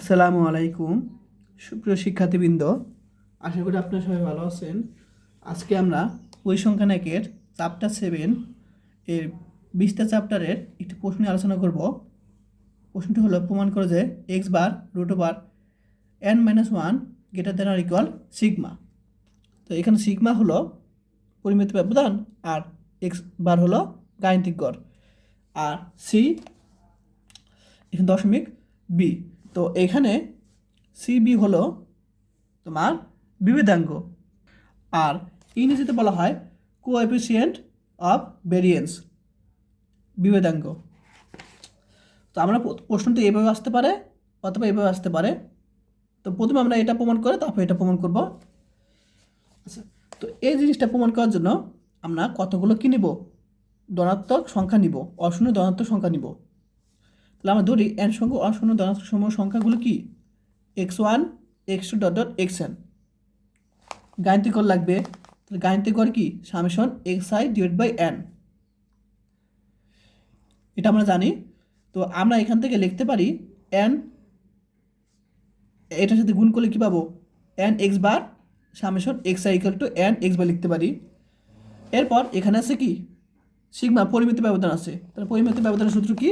আসসালামু আলাইকুম। সুপ্রিয় শিক্ষার্থীবৃন্দ, আশা করি আপনারা সবাই ভালো আছেন। আজকে আমরা পরিসংখ্যান একের চ্যাপ্টার সেভেন এর বিশটা চ্যাপ্টারের একটি প্রশ্ন আলোচনা করব। প্রশ্নটি হলো, প্রমাণ করে যে x bar root over n minus one greater than or equal sigma তো এখানে সিগমা হলো পরিমিত ব্যবধান আর এক্স বার হলো গাণিতিক গড়। আর সি এখানে দশমিক বি তো এখানে সিবি হলো তোমার বিভেদাঙ্গ আর ইংরেজিতে বলা হয় কোএফিসিয়েন্ট অফ ভেরিয়েন্স বিভেদাঙ্গ তো আমরা প্র- প্রশ্নটি এভাবে আসতে পারে অথবা এভাবে আসতে পারে। তো প্রথমে আমরা এটা প্রমাণ করে, তারপর এটা প্রমাণ করব। আচ্ছা তো এই জিনিসটা প্রমাণ করার জন্য আমরা কতগুলো কী নিব? ধনাত্মক সংখ্যা নিব, অশূন্য ধনাত্মক সংখ্যা নিব। তাহলে আমরা ধরি এন সঙ্গে অশূন্য ধনাত্মক সমূহ সংখ্যাগুলো কি? X one x two dot dot x n গাণিতিকর লাগবে। তাহলে গাণিতিকর কি? Summation x i divide by n এটা আমরা জানি। তো আমরা এখান থেকে লিখতে পারি এন এটার সাথে গুণ করলে কী পাবো? N x bar summation x i equal to n x bar লিখতে পারি। এরপর এখানে আছে কি? সিগমা পরিমিত ব্যবধান আছে। তাহলে পরিমিত ব্যবধানের সূত্র কি?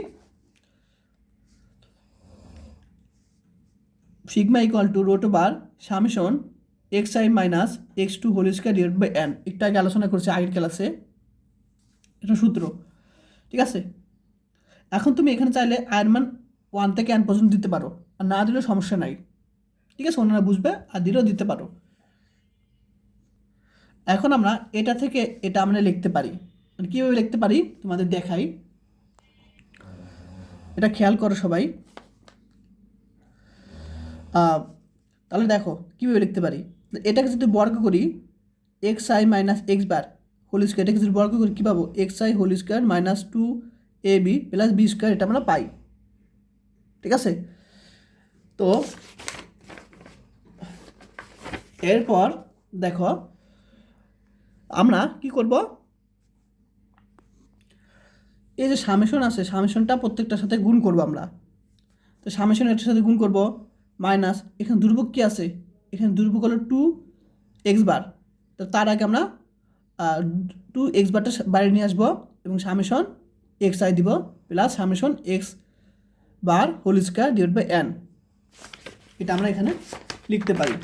Sigma equal to root bar summation x i minus x two whole square divide by n একটু আগে আলোচনা করেছি, আগের ক্লাসে এটা সূত্র। ঠিক আছে? এখন তুমি এখানে চাইলে আয়ের মান ওয়ান থেকে এন পর্যন্ত দিতে পারো। আর না দিলেও সমস্যা নাই। ঠিক আছে? ওনারা বুঝবে, আর দিলেও দিতে পারো। এখন আমরা এটা থেকে এটা আমরা লিখতে পারি। মানে কীভাবে লিখতে পারি? তোমাদের দেখাই। এটা খেয়াল করো সবাই। তাহলে দেখো, কীভাবে লিখতে পারি? এটাকে যদি বর্গ করি x i minus x bar whole square এটাকে যদি বর্গ করি, কী পাবো? X i whole square minus two a b plus b square এটা আমরা পাই। ঠিক আছে? তো, এরপর দেখো, আমরা কি করব? এই যে সামেশন আছে সামেশনটা প্রত্যেকটার সাথে গুণ করব আমরা। তো সামেশন এটার সাথে গুণ করব? মাইনাস এখানে দুর্ভোগ কী আছে? এখানে দুর্ভোগ হলো টু এক্স বার। তো তার আগে আমরা টু এক্স বারটা বাইরে নিয়ে আসব এবং সামেশন এক্স আই দিব plus summation x bar whole square divide by n এটা আমরা এখানে লিখতে পারি।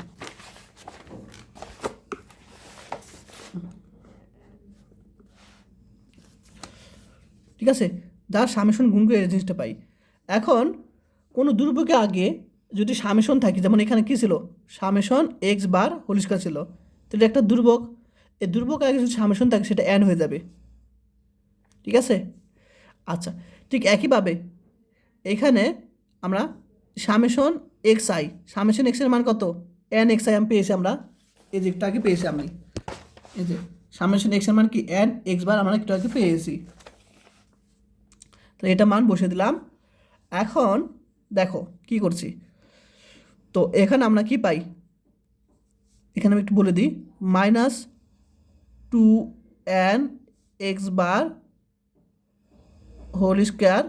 ঠিক আছে? যার সামেশন গুণ করে জিনিসটা পাই। এখন কোনো দুর্ভোগের আগে যদি সামেশন থাকে, যেমন এখানে কী ছিল? সামেশন এক্স বার হোলিস্কার ছিল। তো এটা একটা দুর্ভোগ। এই দুর্ভোগ আগে যদি সামেশন থাকে, সেটা অ্যান হয়ে যাবে। ঠিক আছে? আচ্ছা ঠিক একইভাবে এখানে আমরা সামেশন এক্স আই সামেশন এক্সের মান কত? এন এক্স আই আমি পেয়েছি আমরা। এই যে একটু আগে পেয়েছি আমি। এই যে সামেশন এক্সের মান কি? এন এক্স বার আমরা একটু আগে পেয়েছি। তো এটা মান বসে দিলাম। এখন দেখো কি করছি। তো এখানে আমরা কি পাই? এখানে আমি একটু বলে দিই। Minus two n x bar whole square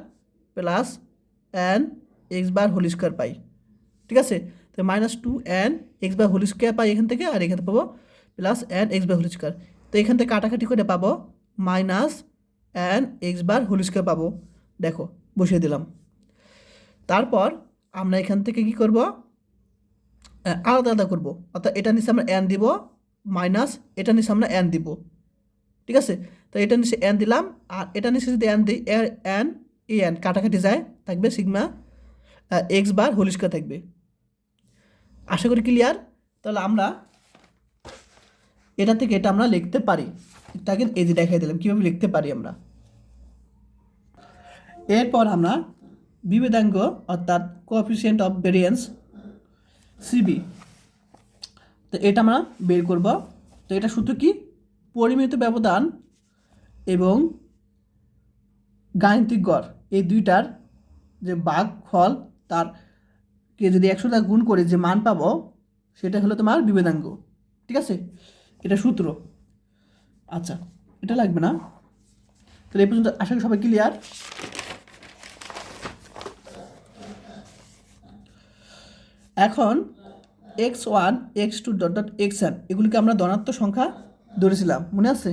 plus n x bar whole square পাই। ঠিক আছে? তো minus two n x bar whole square পাই এখান থেকে আর এখানে পাবো plus n x bar whole square. তো এখান থেকে কাটাকাটি করে পাবো minus n x bar whole square পাবো। দেখো, বসিয়ে দিলাম। তারপর আমরা এখান থেকে কি করব? আলাদা আলাদা করব। অর্থাৎ এটা নিচে আমরা এন দিব মাইনাস এটা নিচে আমরা এন দিব। ঠিক আছে? তো এটা নিচে এন দিলাম, আর এটা নিচে যদি এন দিই এন এই এন কাটাকাটি যায়, থাকবে sigma x bar whole square থাকবে। আশা করি ক্লিয়ার তাহলে আমরা এটা থেকে এটা আমরা লিখতে পারি। এটাকে এই যে দেখাই দিলাম, কীভাবে লিখতে পারি আমরা? এরপর আমরা বিভেদাঙ্গ অর্থাৎ কোএফিসিয়েন্ট অফ ভেরিয়েন্স সিবি তো এটা আমরা বের করব। তো এটা সূত্র কি? পরিমিত ব্যবধান এবং গাণিতিক গড়। এই দুইটার যে বাঘ ফল তার কে যদি একশো টাকা গুণ করে যে মান পাবো, সেটা হলো তোমার বিভেদাঙ্গ ঠিক আছে? এটা সূত্র। আচ্ছা এটা লাগবে না। তাহলে এই পর্যন্ত আশা করি সবাই ক্লিয়ার এখন x one x two dot dot x এগুলিকে আমরা ধনাত্মক সংখ্যা ধরেছিলাম, মনে আছে?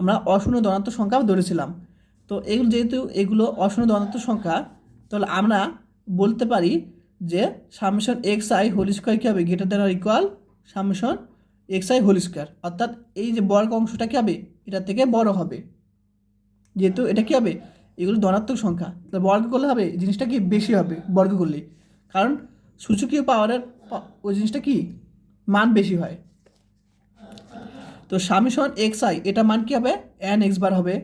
আমরা অশূন্য ধনাত্মক সংখ্যা ধরেছিলাম। তো এগুলো যেহেতু এগুলো অশূন্য ধনাত্মক সংখ্যা, তাহলে আমরা বলতে পারি যে summation x i whole square কী হবে? Greater than R equal summation x i whole square অর্থাৎ এই যে বর্গ অংশটা কী হবে? এটা থেকে বড় হবে। যেহেতু এটা কী হবে? এগুলো ধনাত্মক সংখ্যা। তাহলে বর্গ করলে হবে, জিনিসটা কি? বেশি হবে বর্গ করলে কারণ সূচকীয় পাওয়ারের ওই জিনিসটা কি? মান বেশি হয়। তো সামেশন এক্স আই এটা মান কি হবে? এন এক্স বার হবে।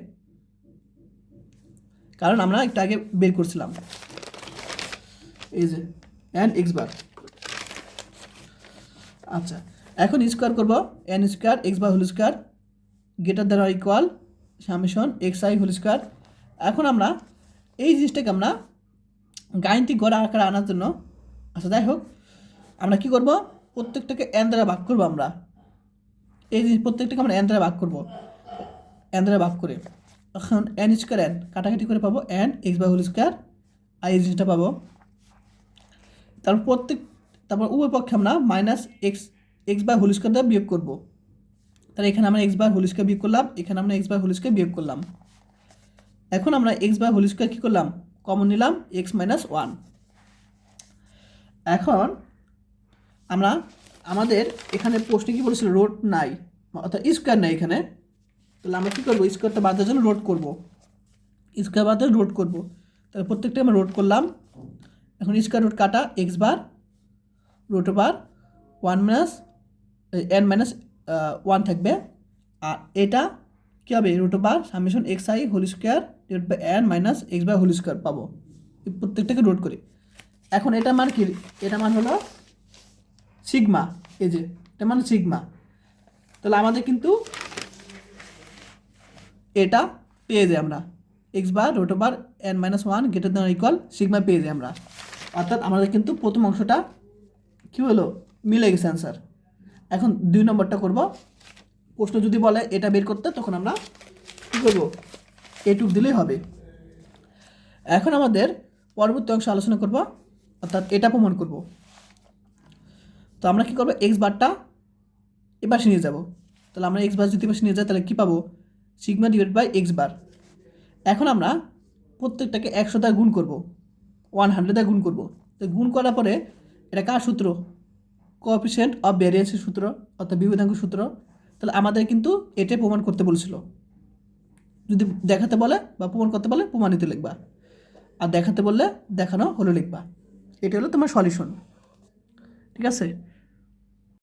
কারণ আমরা একটু আগে বের করছিলাম। এই যে এন এক্স বার আচ্ছা এখন স্কোয়ার করব। N square x bar whole square greater than R equal summation x i whole square এখন আমরা এই জিনিসটাকে আমরা গাণিতিক গড় আকারে আনার জন্য আচ্ছা যাই হোক, আমরা কি করব? প্রত্যেকটাকে এন দ্বারা ভাগ করব আমরা। এই জিনিস প্রত্যেকটাকে আমরা এন দ্বারা ভাগ করব। এন দ্বারা ভাগ করে। এখন এন স্কোয়ার এন কাটাকাটি করে পাবো n x by whole square আর এই জিনিসটা পাবো। তারপর প্রত্যেক, তারপর উভয় পক্ষে আমরা minus x x by whole square দ্বারা বিয়োগ করব। তাহলে এখানে আমরা এক্স বাই হোল স্কোয়ার বিয়োগ করলাম, এখানে আমরা এক্স বাই হোল স্কোয়ার বিয়োগ করলাম। এখন আমরা এক্স বাই হোল স্কোয়ার কী করলাম? কমন নিলাম এক্স মাইনাস ওয়ান এখন আমরা আমাদের এখানে প্রশ্নে কি বলেছিল? রোড নাই। অর্থাৎ স্কোয়ার নাই এখানে। তাহলে আমরা কী করব? স্কোয়ারটা বাদের জন্য রোড করব। স্কোয়ার বাদে রোড করব। তাহলে প্রত্যেকটা আমরা রোড করলাম। এখন স্কোয়ার রোড কাটা x bar root bar one minus n minus one থাকবে। আর এটা কী হবে? Root bar summation x i whole square divide by n minus x by whole square পাবো। প্রত্যেকটাকে রোড করি। এখন এটা মান কি? এটা মান হলো সিগমা। এই যে এটা মানে সিগমা। তাহলে আমাদের কিন্তু এটা পেয়ে যাই আমরা। X bar root bar n minus one greater than equal sigma পেয়ে যাই আমরা। অর্থাৎ আমাদের কিন্তু প্রথম অংশটা কী হলো? মিলে গেছে অ্যান্সার এখন দুই নম্বরটা করব। প্রশ্ন যদি বলে এটা বের করতে, তখন আমরা কী করব? এটুক দিলেই হবে। এখন আমাদের পরবর্তী অংশ আলোচনা করব। অর্থাৎ এটা প্রমাণ করব। তো আমরা কী করব? এক্স বারটা এপাশে নিয়ে যাব। তাহলে আমরা এক্স বার যদি এপাশে নিয়ে যাই, তাহলে কী পাবো? Sigma divide by x bar এখন আমরা প্রত্যেকটাকে একশো দ্বারা গুণ করব। ওয়ান হান্ড্রেড দ্বারা গুণ করব। তো গুণ করার পরে এটা কার সূত্র? কোঅফিসিয়েন্ট অফ ভ্যারিয়েন্সের সূত্র, অর্থাৎ বিভেদাঙ্ক সূত্র। তাহলে আমাদের কিন্তু এটাই প্রমাণ করতে বলেছিল। যদি দেখাতে বলে বা প্রমাণ করতে বলে, প্রমাণিত লিখবা। আর দেখাতে বললে দেখানো হলো লিখবা। এটা হলো তোমার সলিউশন ঠিক আছে?